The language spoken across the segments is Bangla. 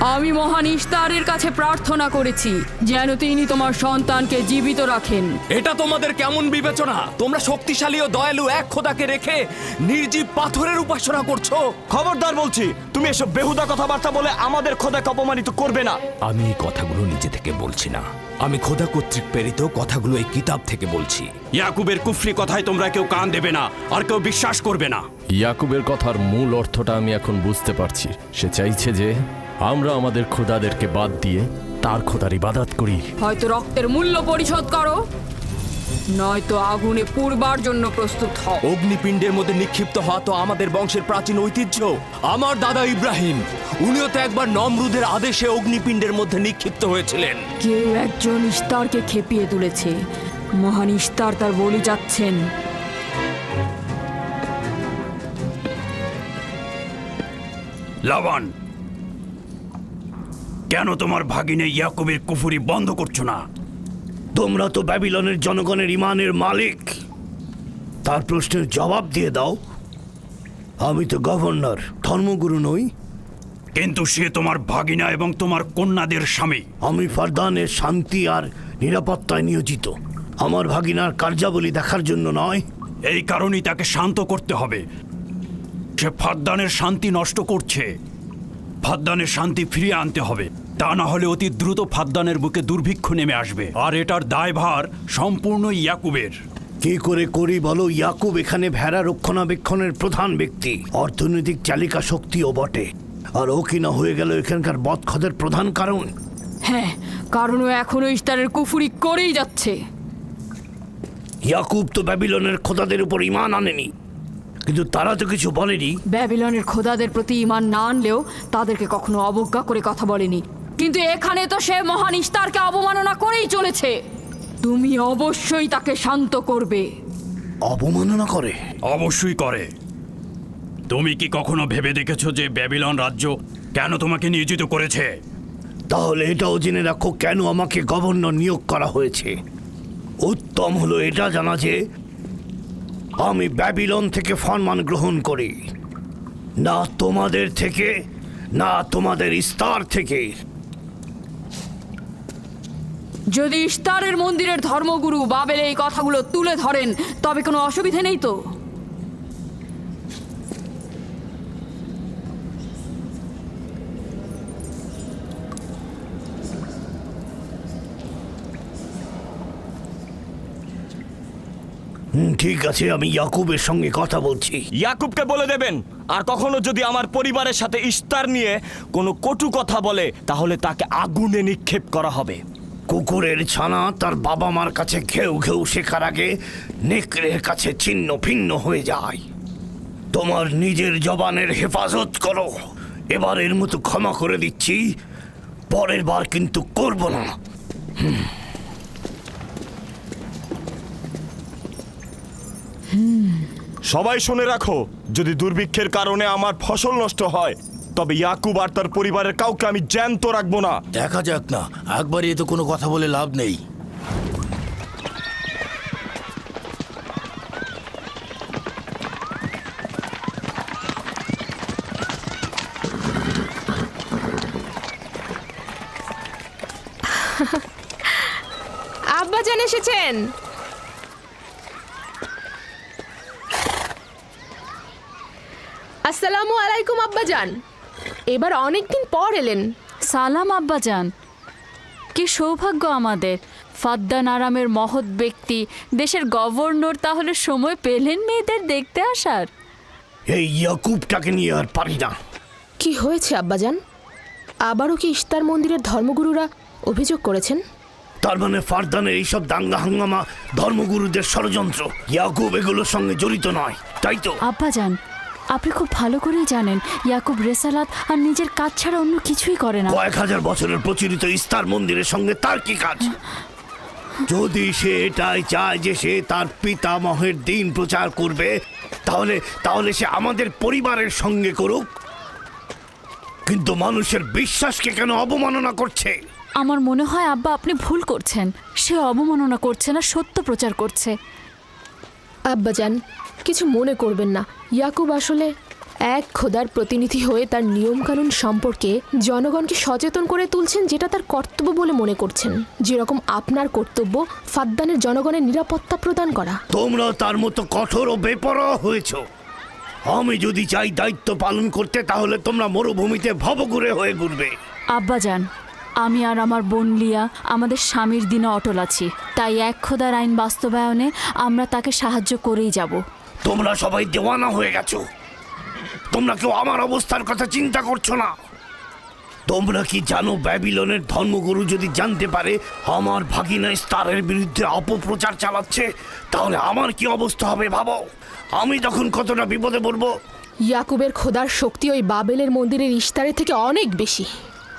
আমি মহান ইস্তারের কাছে প্রার্থনা করেছি যেন তিনি তোমার সন্তানকে জীবিত রাখেন। এটা তোমাদের কেমন বিবেচনা? তোমরা শক্তিশালী ও দয়ালু এক খোদাকে রেখে নির্জীব পাথরের উপাসনা করছ? খবরদার বলছি তুমি এসব বেহুদা কথাবার্তা বলে আমাদের খোদাকে অপমানিত করবে না। আমি এই কথাগুলো নিজে থেকে বলছি না। আমি খোদা কর্তৃক প্রেরিত কথাগুলো এই কিতাব থেকে বলছি। ইয়াকুবের কুফরি কথায় তোমরা কেউ কান দেবে না আর কেউ বিশ্বাস করবে না। ইয়াকুবের কথার মূল অর্থটা আমি এখন বুঝতে পারছি। সে চাইছে যে আমরা আমাদের খোদাদেরকে বাদ দিয়ে তার খোদার ইবাদাত করি। হয়তো রক্তের মূল্য পরিশোধ করো নয়তো আগুনে পুড়বার জন্য প্রস্তুত হও। অগ্নিপিণ্ডের মধ্যে নিক্ষিপ্ত হওয়া তো আমাদের বংশের প্রাচীন ঐতিহ্য। আমার দাদা ইব্রাহিম উনিও তো একবার নমরুদের আদেশে অগ্নিপিণ্ডের মধ্যে নিক্ষিপ্ত হয়েছিলেন। কেউ একজন ইস্তারকে খেপিয়ে তুলেছে। মহান ইস্তার তার বলি যাচ্ছেন। লাবান কেন তোমার ভাগিনে ইয়াকুবের কুফুরি বন্ধ করছ না? তোমরা তো ব্যাবিলনের জনগণের ইমানের মালিক। তার প্রশ্নের জবাব দিয়ে দাও। আমি তো গভর্নর ধর্মগুরু নই। কিন্তু সে তোমার ভাগিনা এবং তোমার কন্যাদের স্বামী। আমি ফারদানের শান্তি আর নিরাপত্তায় নিয়োজিত। আমার ভাগিনার কার্যাবলী দেখার জন্য নয়। এই কারণেই তাকে শান্ত করতে হবে। সে ফাদ্দানের শান্তি নষ্ট করছে। ফাদ্দানের শান্তি ফিরিয়ে আনতে হবে। তা না হলে অতি দ্রুত ফাদ্দানের বুকে দুর্ভিক্ষ নেমে আসবে। আর এটার দায়ভার সম্পূর্ণ ইয়াকুবের। কি করে করি বলো? ইয়াকুব এখানে ভেড়া রক্ষণাবেক্ষণের প্রধান ব্যক্তি। অর্থনৈতিক চালিকা শক্তিও বটে। আর ও কিনা হয়ে গেল এখানকার বদখদের প্রধান কারণ? হ্যাঁ কারণ ও এখনও ইস্তারের কুফুরি করেই যাচ্ছে। ইয়াকুব তো ব্যাবিলনের খোদাদের উপর ইমান আনেনি। কিন্তু তারা তো কিছু বলেনি। ব্যাবিলনের খোদাদের প্রতি ইমান না আনলেও তাদেরকে কখনো অবজ্ঞা করে কথা বলেনি। কিন্তু এখানে তো সে মহান ইস্তারকে অবমাননা করেই চলেছে। তুমি অবশ্যই তাকে শান্ত করবে। অবমাননা করে? অবশ্যই করে। তুমি কি কখনো ভেবে দেখেছ যে ব্যাবিলন রাজ্য কেন তোমাকে নিয়োজিত করেছে? তাহলে এটাও জেনে রাখো কেন আমাকে গভর্নর নিয়োগ করা হয়েছে। উত্তম হলো এটা জানা যে আমি ব্যাবিলন থেকে ফরমান গ্রহণ করি। না তোমাদের থেকে না তোমাদের ইস্তার থেকে। যদি ইস্তারের মন্দিরের ধর্মগুরু বাবেল এই কথাগুলো তুলে ধরেন তবে কোনো অসুবিধে নেই তো? হুম, ঠিক আছে আমি ইয়াকুবের সঙ্গে কথা বলছি। ইয়াকুবকে বলে দেবেন আর কখনো যদি আমার পরিবারের সাথে ইস্তার নিয়ে কোনো কটু কথা বলে তাহলে তাকে আগুনে নিক্ষেপ করা হবে। কুকুরের ছানা তার বাবা মার কাছে ঘেউ ঘেউ শেখার আগে নেকড়ের কাছে ছিন্ন ভিন্ন হয়ে যায়। তোমার নিজের জবানের হেফাজত করো। এবারের মতো ক্ষমা করে দিচ্ছি। পরের বার কিন্তু করব না। সবাই শুনে রাখো, যদি দুর্ভিক্ষের কারণে আমার ফসল নষ্ট হয় তবে ইয়াকুব আর তার পরিবারের কাউকে আমি জ্যান্ত রাখব না। দেখা যাক না। একবার এ তো কোনো কথা বলে লাভ নেই। আব্বাজান এসেছেন। আসসালামু আলাইকুম আব্বাজান। এবার অনেকদিন পর এলেন। সালাম আব্বাজান। কি সৌভাগ্য আমাদের। ফাদ্দান আরামের মহৎ ব্যক্তি দেশের গভর্নর তাহলে সময় পেলেন মেয়েদের দেখতে আসার? এই ইয়াকুবটাকে নিয়ে আর পারি না। কি হয়েছে আব্বাজান? আবারও কি ইস্তার মন্দিরের ধর্মগুরুরা অভিযোগ করেছেন? তার মানে ফারদানের এইসব দাঙ্গা হাঙ্গামা ধর্মগুরুদের ষড়যন্ত্র ইয়াকুব এগুলোর সঙ্গে জড়িত নয় তাই তো? আব্বাজান আপনি খুব ভালো করেই জানেন ইয়াকুব রেসালাত আর নিজের কাজ ছাড়া অন্য কিছুই করে না। কয়েক হাজার বছরের প্রচলিত ইস্তার মন্দিরের সঙ্গে তার কি কাজ? যদি সে এটাই চায় যে সে তার পিতামহের দিন প্রচার করবে তাহলে তাহলে সে আমাদের পরিবারের সঙ্গে করুক। কিন্তু মানুষের বিশ্বাসকে কেন অবমাননা করছে? আমার মনে হয় আব্বা আপনি ভুল করছেন। সে অবমাননা করছে না সত্য প্রচার করছে। আব্বা আব্বাজান কিছু মনে করবেন না। ইয়াকুব আসলে এক খোদার প্রতিনিধি হয়ে তার নিয়মকানুন সম্পর্কে জনগণকে সচেতন করে তুলছেন যেটা তার কর্তব্য বলে মনে করছেন। যেরকম আপনার কর্তব্য ফাদ্দানের জনগণের নিরাপত্তা প্রদান করা। তোমরা তার মতো কঠোর ও বেপরোয়া হয়েছ। আমি যদি চাই দায়িত্ব পালন করতে তাহলে তোমরা মরুভূমিতে ভবঘুরে হয়ে ঘুরবে। আব্বাজান আমি আর আমার বোন লিয়া আমাদের স্বামীর দিনে অটল আছি। তাই এক খোদার আইন বাস্তবায়নে আমরা তাকে সাহায্য করেই যাব। তোমরা সবাই দেওয়ানা হয়ে গেছো। তোমরা কেউ আমার অবস্থার কথা চিন্তা করছ না। তোমরা কি জানো ব্যাবিলনের ধর্মগুরু যদি জানতে পারে আমার ভাগিনা স্তারের বিরুদ্ধে অপপ্রচার চালাচ্ছে, তাহলে আমার কি অবস্থা হবে ভাবো? আমি তখন কতটা বিপদে পড়ব? ইয়াকুবের খোদার শক্তি ওই বাবেলের মন্দিরের ইস্তারের থেকে অনেক বেশি।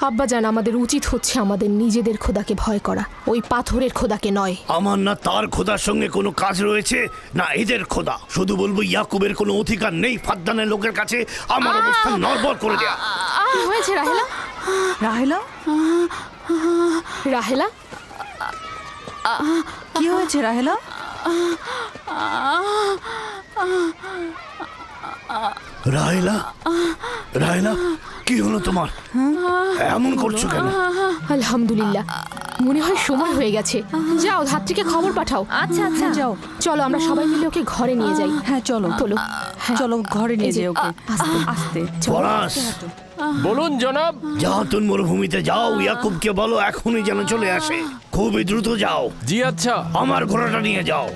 আব্বাজান আমাদের উচিত হচ্ছে আমাদের নিজেদের খোদাকে ভয় করা। ওই পাথরের খোদাকে নয়। আমার না তার খোদার সঙ্গে কোনো কাজ রয়েছে না এদের খোদা। শুধু বলব ইয়াকুবের কোনো অধিকার নেই ফাদ্দানের লোকের কাছে। আমার অবস্থান নড়বড় করে দেয়া। কি হয়েছে রাহেলা? রাহেলা? রাহেলা? কি হয়েছে রাহেলা? রায়লা রায়লা কি হলো তোমার? এমন করছ কেন? আলহামদুলিল্লাহ। মনে হয় সময় হয়ে গেছে। যাও ধাত্রীকে খবর পাঠাও। আচ্ছা আচ্ছা। যাও। চলো আমরা সবাই মিলে ওকে ঘরে নিয়ে যাই। হ্যাঁ চলো। চলো হ্যাঁ। চলো ঘরে নিয়ে যাই ওকে। আস্তে। আস্তে। বলুন জনাব। জাহাতুন মরুভূমিতে যাও ইয়াকুবকে বলো এখনই যেন চলে আসে। খুবই দ্রুত যাও। জি আচ্ছা। আমার ঘোড়াটা নিয়ে যাও।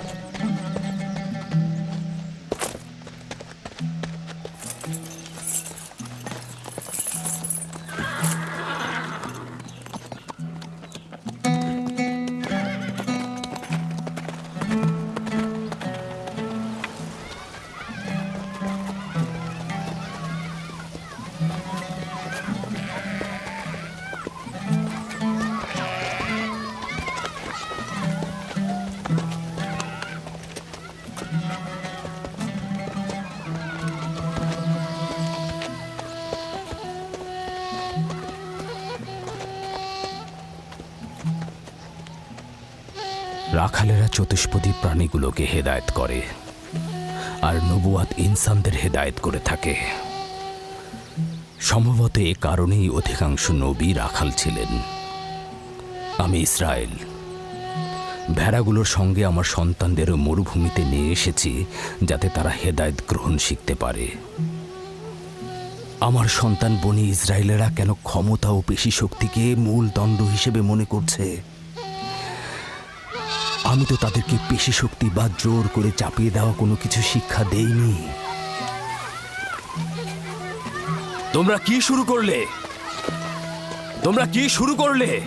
রাখালেরা চতুষ্পদী প্রাণীগুলোকে হেদায়ত করে আর নবুয়াত ইনসানদের হেদায়ত করে থাকে। সম্ভবত এ কারণেই অধিকাংশ নবী রাখাল ছিলেন। আমি ইসরায়েল, ভেড়াগুলোর সঙ্গে আমার সন্তানদেরও মরুভূমিতে নিয়ে এসেছি যাতে তারা হেদায়েত গ্রহণ শিখতে পারে। আমার সন্তান বনি ইসরায়েলেরা কেন ক্ষমতা ও পেশি শক্তিকে মূল দণ্ড হিসেবে মনে করছে? আমি তো তাদেরকে পেশি শক্তি বা জোর করে চাপিয়ে দেওয়া কোনো কিছু শিক্ষা দেইনি। তোমরা কি শুরু করলে? তোমরা কি শুরু করলে?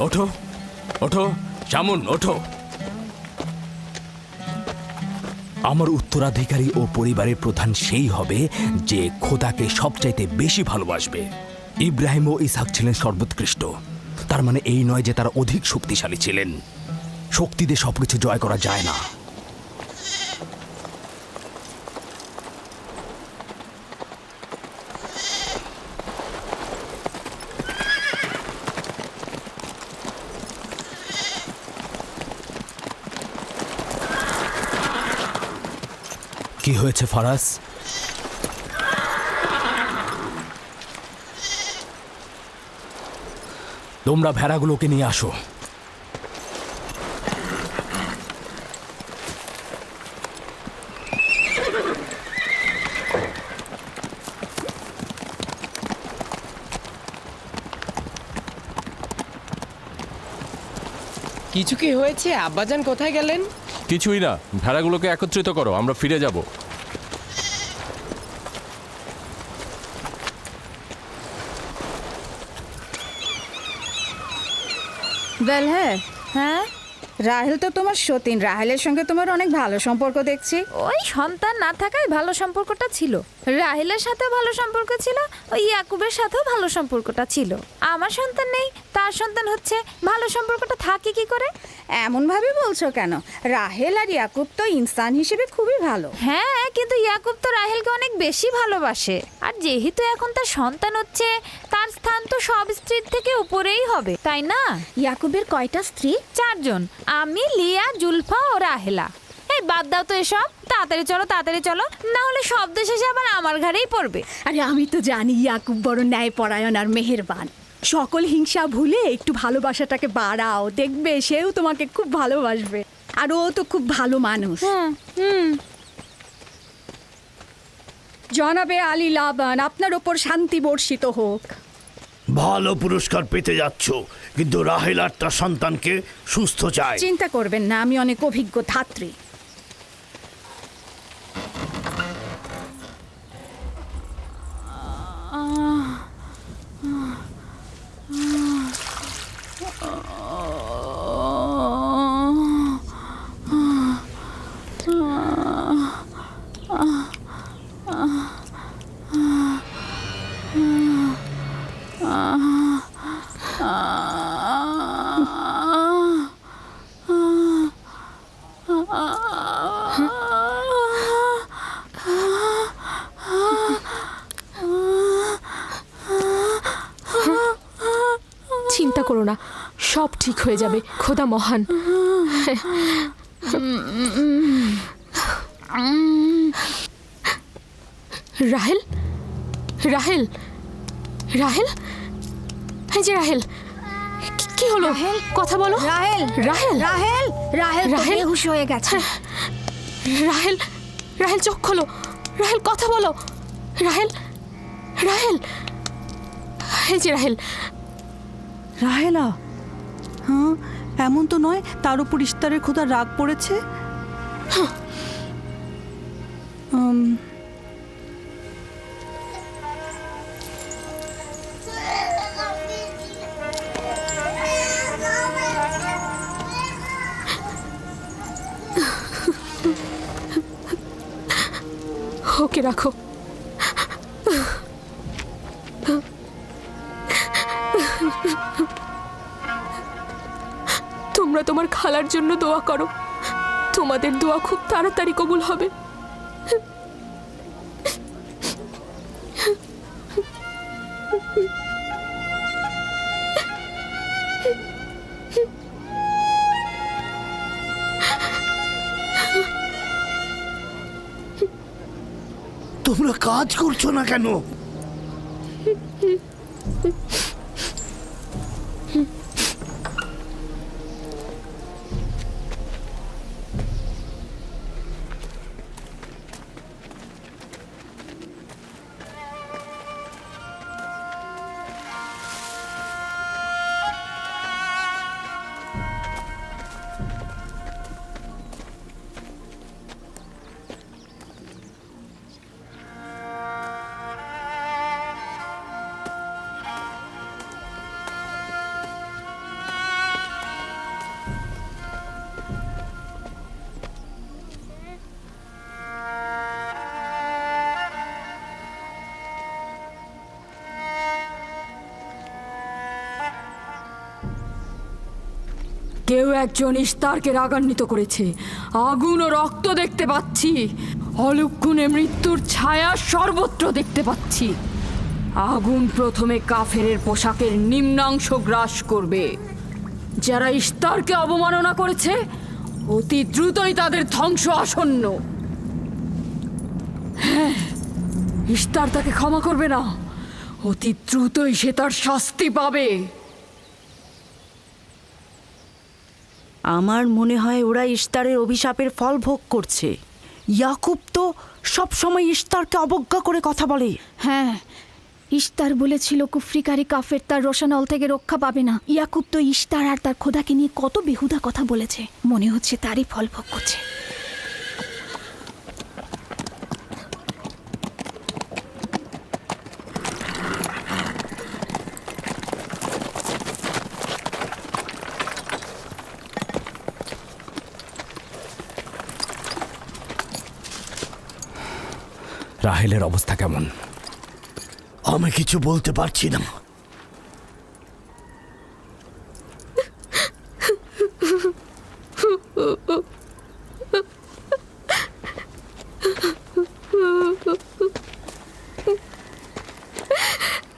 ওঠো ওঠো সামুন ওঠো। আমার উত্তরাধিকারী ও পরিবারের প্রধান সেই হবে যে খোদাকে সবচাইতে বেশি ভালোবাসবে। ইব্রাহিম ও ইসাক ছিলেন সর্বোৎকৃষ্ট। তার মানে এই নয় যে তারা অধিক শক্তিশালী ছিলেন। শক্তি দিয়ে সবকিছু জয় করা যায় না। কি হয়েছে ফারাস তোমরা ভেড়াগুলোকে নিয়ে আসো। কিছু কি হয়েছে? আব্বাজান কোথায় গেলেন? কিছুই না। ভেড়াগুলোকে একত্রিত করো আমরা ফিরে যাব। বেল হ্যাঁ হ্যাঁ? রাহেল তো তোমার সতীন। রাহেলের সঙ্গে তোমার অনেক ভালো সম্পর্ক দেখছি। ওই সন্তান না থাকায় ভালো সম্পর্কটা ছিল। রাহেলের সাথেও ভালো সম্পর্ক ছিল ওই ইয়াকুবের সাথেও ভালো সম্পর্কটা ছিল। আমার সন্তান নেই তার সন্তান হচ্ছে ভালো সম্পর্কটা থাকে কি করে? এমন ভাবে বলছো কেন? রাহেল আর ইয়াকুব তো ইনসান হিসেবে খুবই ভালো। হ্যাঁ কিন্তু ইয়াকুব তো রাহেলকে অনেক বেশি ভালোবাসে। আর যেহেতু এখন তার সন্তান হচ্ছে স্থান তো সব স্ত্রীর থেকে উপরেই হবে তাই না? ইয়াকুবের কয়টা স্ত্রী? চারজন। আমি লিয়া জুলফা ও রাহেলা। এই বাদ দাও তো এসব। তাড়াতাড়ি চলো তাড়াতাড়ি চলো। না হলে শব্দ শেষে আবার আমার ঘাড়েই পড়বে। আরে আমি তো জানি ইয়াকুব বড় ন্যায় পরায়ণ আর মেহেরবান। সকল হিংসা ভুলে একটু ভালোবাসাটাকে বাড়াও। দেখবে সেও তোমাকে খুব ভালোবাসবে। আর ও তো খুব ভালো মানুষ। জনাবে আলী লাবান আপনার ওপর শান্তি বর্ষিত হোক। ভালো পুরস্কার পেতে যাচ্ছ, কিন্তু রাহেল আর তার সন্তানকে সুস্থ চায়। চিন্তা করবেন না, আমি অনেক অভিজ্ঞ ধাত্রী। চিন্তা করো না সব ঠিক হয়ে যাবে খোদা মহান। রাহেল রাহেল রাহেল? এই যে রাহেল কি- হলো? কথা বলো। রাহেল রাহেল? রাহেল রাহেল রাহেল? বেহুশ হয়ে গেছে। রাহেল রাহেল চোখ খোলো। রাহেল কথা বলো। রাহেল রাহেল। এই যে রাহেল রাহেলা হ্যাঁ এমন তো নয় তার উপর ইস্তারের খোদা রাগ পড়েছে? ওকে রাখো। খালার জন্য দোয়া করো। তোমাদের দোয়া খুব তাড়াতাড়ি কবুল হবে। তোমরা কাজ করছ না কেন? কেউ একজন ইস্তারকে রাগান্বিত করেছে। আগুন ও রক্ত দেখতে পাচ্ছি। অলক্ষণে মৃত্যুর ছায়া সর্বত্র দেখতে পাচ্ছি। আগুন প্রথমে কাফেরের পোশাকের নিম্নাংশ গ্রাস করবে। যারা ইস্তারকে অবমাননা করেছে, অতি দ্রুতই তাদের ধ্বংস আসন্ন। হ্যাঁ ইস্তার তাকে ক্ষমা করবে না। অতি দ্রুতই সে তার শাস্তি পাবে। আমার মনে হয় ওরা ইস্তারের অভিশাপের ফল ভোগ করছে। ইয়াকুব তো সবসময় ইস্তারকে অবজ্ঞা করে কথা বলে। হ্যাঁ ইস্তার বলেছিল কুফরিকারি কাফের তার রোশানল থেকে রক্ষা পাবে না। ইয়াকুব তো ইস্তার আর তার খোদাকে নিয়ে কত বেহুদা কথা বলেছে। মনে হচ্ছে তারই ফল ভোগ করছে। রাহেলের অবস্থা কেমন? আমি কিছু বলতে পারছি না।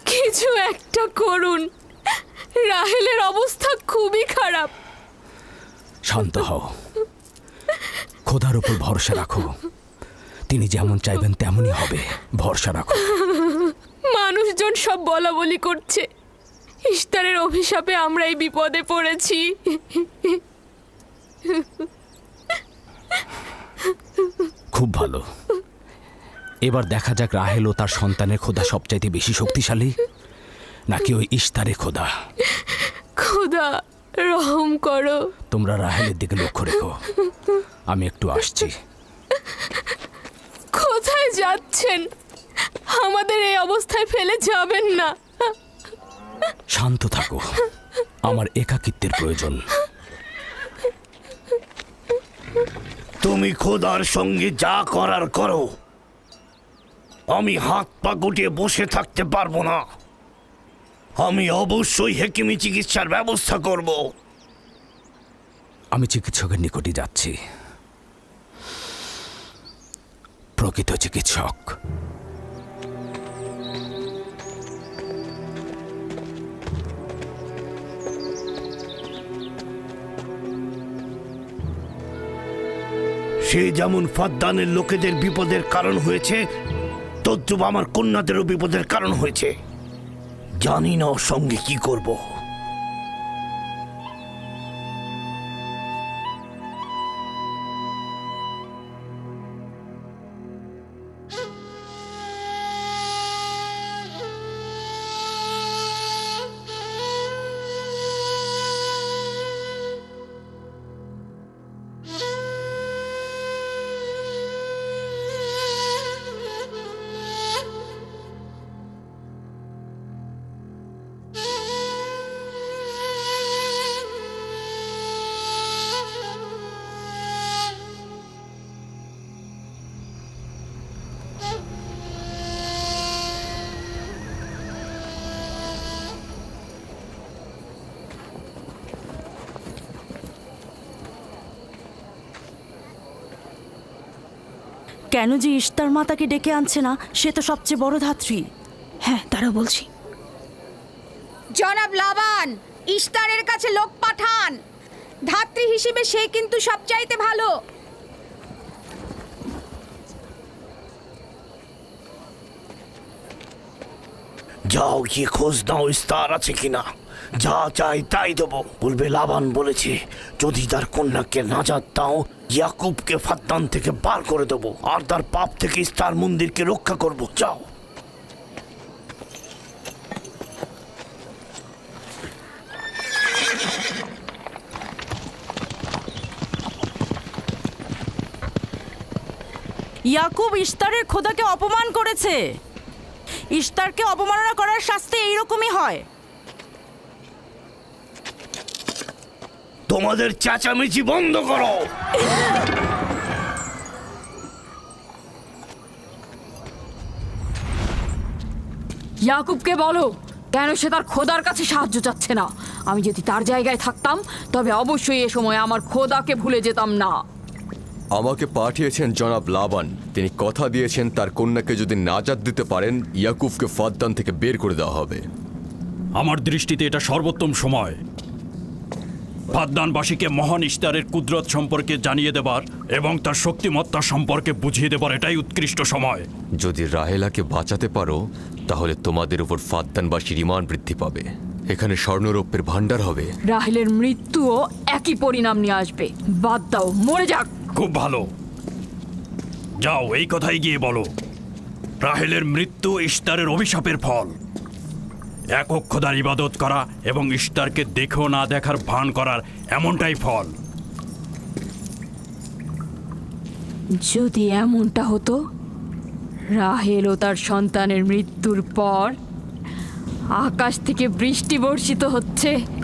কিছু একটা করুন। রাহেলের অবস্থা খুবই খারাপ। শান্ত হও। খোদার উপর ভরসা রাখো। তিনি যেমন চাইবেন তেমনই হবে। ভরসা রাখো। মানুষজন সব বলা বলি করছে। ইস্তারের অভিশাপে আমরা এই বিপদে পড়েছি। খুব ভালো। এবার দেখা যাক রাহেল ও তার সন্তানের খোদা সবচাইতে বেশি শক্তিশালী নাকি ওই ইস্তারে খোদা? খোদা রহম করো। তোমরা রাহেলের দিকে লক্ষ্য রেখো। আমি একটু আসছি। কোথায় যাচ্ছেন? আমাদের এই অবস্থায় ফেলে যাবেন না। শান্ত থাকো। আমার একাকিত্বের প্রয়োজন। তুমি খোদার সঙ্গে যা করার করো। আমি হাত পা গুটিয়ে বসে থাকতে পারব না। আমি অবশ্যই হেকিমি চিকিৎসার ব্যবস্থা করব। আমি চিকিৎসকের নিকটে যাচ্ছি। প্রকৃত চিকিৎসক। সে যেমন ফাদ্দানের লোকেদের বিপদের কারণ হয়েছে, তদ্রুপ আমার কন্যাদেরও বিপদের কারণ হয়েছে। জানি না ওর সঙ্গে কি করব। কেন যে ইস্তার মাতাকে ডেকে আনছে না সে তো সবচেয়ে বড় ধাত্রী। হ্যাঁ তারা বলছি। জনাব লাবান ইস্তারের কাছে লোক পাঠান। ধাত্রী হিসেবে সে কিন্তু সবচাইতে ভালো। যাও গিয়ে খোঁজ নাও ইস্তার আছে কিনা। যা চাই তাই দেবো, বলবে লাবান বলেছে। যদি তার কন্যাকে নাজাত দাও, ইয়াকুবকে ফাদ্দান থেকে বার করে দেবো, আর তার পাপ থেকে ইস্তার মন্দিরকে রক্ষা করব। যাও। ইয়াকুব ইস্তারের খোদাকে অপমান করেছে। ইস্তারকে অপমাননা করার শাস্তি এইরকমই হয়। তোমাদের চেঁচামেচি বন্ধ করো। ইয়াকুবকে বলো কেন সে তার খোদার কাছে সাহায্য চাচ্ছে না? আমি যদি তার জায়গায় থাকতাম তবে অবশ্যই এ সময় আমার খোদাকে ভুলে যেতাম না। আমাকে পাঠিয়েছেন জনাব লাবান। তিনি কথা দিয়েছেন তার কন্যাকে যদি নাজাদ দিতে পারেন ইয়াকুবকে ফাদ্দান থেকে বের করে দেওয়া হবে। আমার দৃষ্টিতে এটা সর্বোত্তম সময়। ফাদ্দানবাসীকে মহান ইস্তারের কুদরত সম্পর্কে জানিয়ে দেবার এবং তার শক্তিমত্তা সম্পর্কে বুঝিয়ে দেবার এটাই উৎকৃষ্ট সময়। যদি রাহেলাকে বাঁচাতে পারো তাহলে তোমাদের উপর ফাদ্দানবাসীর ইমান বৃদ্ধি পাবে। এখানে স্বর্ণরৌপ্যের ভাণ্ডার হবে। রাহেলের মৃত্যুও একই পরিণাম নিয়ে আসবে। বাদ দাও মরে যাক। খুব ভালো। যাও এই কথাই গিয়ে বলো। রাহেলের মৃত্যু ইস্তারের অভিশাপের ফল। একক ইবাদত করা এবং ইস্তারকে দেখেও না দেখার ভান করার এমনটাই ফল। যদি এমনটা হতো, রাহেল ও তার সন্তানের মৃত্যুর পর আকাশ থেকে বৃষ্টি বর্ষিত হচ্ছে।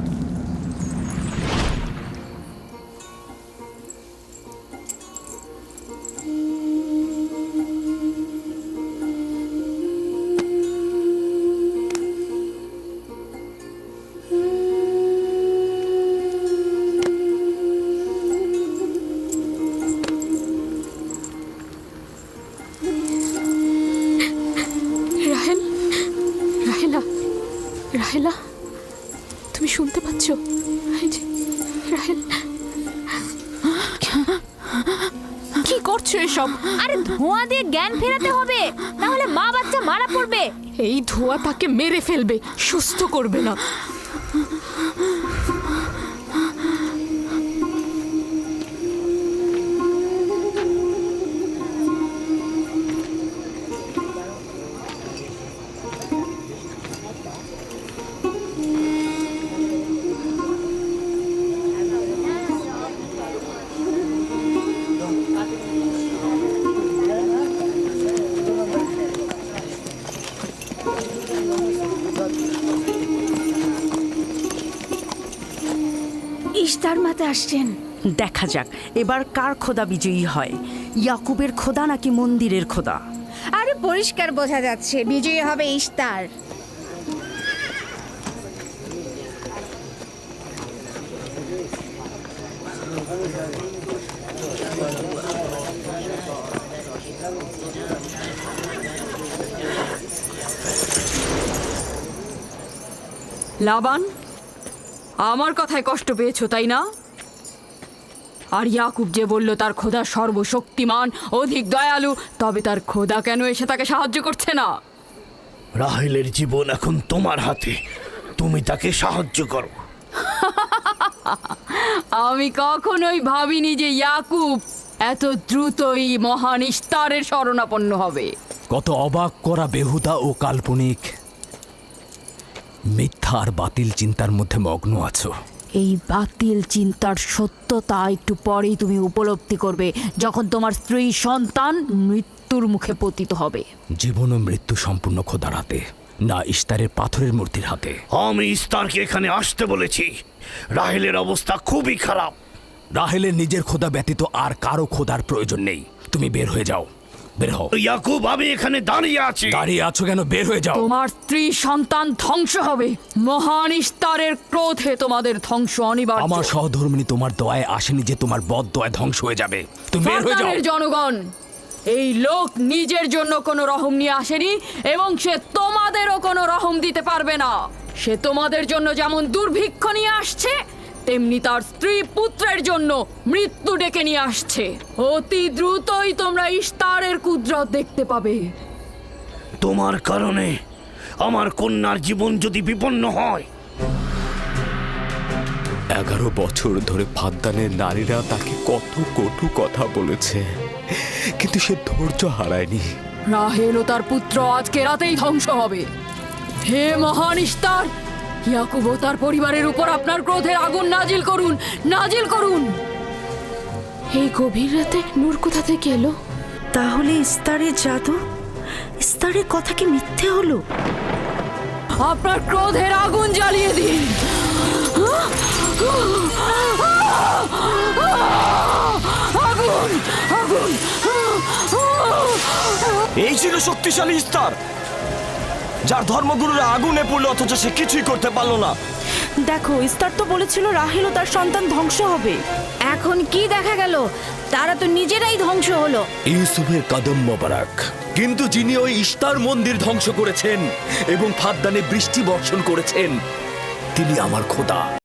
বলছো এসব? আরে ধোঁয়া দিয়ে জ্ঞান ফেরাতে হবে। তাহলে মা বাচ্চা মারা পড়বে। এই ধোঁয়া তাকে মেরে ফেলবে, সুস্থ করবে না। আসছেন। দেখা যাক এবার কার খোদা বিজয়ী হয়। ইয়াকুবের খোদা নাকি মন্দিরের খোদা? আরে পরিষ্কার বোঝা যাচ্ছে বিজয়ী হবে ইস্তার লাবান আমার কথায় কষ্ট পেয়েছ তাই না? আর ইয়াকুব যে বলল তার খোদা সর্বশক্তিমান অধিক দয়ালু তবে তার খোদা কেন এসে তাকে সাহায্য করছে না? রাহেলের জীবন এখন তোমার হাতে। তুমি তাকে সাহায্য করো। আমি কখনোই ভাবিনি যে ইয়াকুব এত দ্রুতই মহান ইস্তারের শরণাপন্ন হবে। কত অবাক করা বেহুদা ও কাল্পনিক। মিথ্যা আর বাতিল চিন্তার মধ্যে মগ্ন আছো। এই বাতিল চিন্তার সত্যতা একটু পরেই তুমি উপলব্ধি করবে যখন তোমার স্ত্রী সন্তান মৃত্যুর মুখে পতিত হবে। জীবন ও মৃত্যু সম্পূর্ণ খোদার হাতে না ইস্তারের পাথরের মূর্তির হাতে। আমি ইস্তারকে এখানে আসতে বলেছি। রাহেলের অবস্থা খুবই খারাপ। রাহেলের নিজের খোদা ব্যতীত আর কারও খোদার প্রয়োজন নেই। তুমি বের হয়ে যাও। বের হও। ইয়াকুব আমি এখানে দাঁড়িয়ে আছি। দাঁড়িয়ে আছো কেন? বের হয়ে যাও। তোমার স্ত্রী সন্তান ধ্বংস হবে। মহান ইস্তারের ক্রোধে তোমাদের ধ্বংস অনিবার্য। আমার সহধর্মিনী তোমার দয়ায় আসেনি যে তোমার বদ দয়ায় ধ্বংস হয়ে যাবে। তুমি বের হয়ে যাও। জনগণ এই লোক নিজের জন্য কোনো রহম নিয়ে আসেনি এবং সে তোমাদেরও কোনো রহম দিতে পারবে না। সে তোমাদের জন্য যেমন দুর্ভিক্ষ নিয়ে আসছে তেমনি তার স্ত্রী পুত্রের জন্য মৃত্যু ডেকে নিয়ে আসছে। অতি দ্রুতই তোমরা ইস্তারের কুদরত দেখতে পাবে। তোমার কারণে আমার কন্যার জীবন যদি বিপন্ন হয়। এগারো বছর ধরে ফাদ্দানের নারীরা তাকে কত কটু কথা বলেছে কিন্তু সে ধৈর্য হারায়নি। রাহেল ও তার পুত্র আজকে রাতেই ধ্বংস হবে। হে মহান ইস্তার ইয়াকুব ও তার পরিবারের উপর আপনার ক্রোধের আগুন নাজিল করুন নাজিল করুন। এই গভীর রাতে নূর কোথা থেকে এলো? তাহলে ইস্তারের জাদু? ইস্তারের কথা কি মিথ্যে হলো? আপনার ক্রোধের আগুন জ্বালিয়ে দিন। আগুন আগুন। এই ছিল শক্তিশালী ইস্তার। যার ধর্মগুরুরা আগুনে পড়ল অথচ সে কিছুই করতে পারল না। দেখো ইস্তার তো বলেছিল রাহেল ও তার সন্তান ধ্বংস হবে। এখন কি দেখা গেল? তারা তো নিজেরাই ধ্বংস হলো। ইউসুফের কদম মোবারক। কিন্তু যিনি ওই ইস্তার মন্দির ধ্বংস করেছেন এবং ফাদ্দানে বৃষ্টি বর্ষণ করেছেন তিনি আমার খোদা।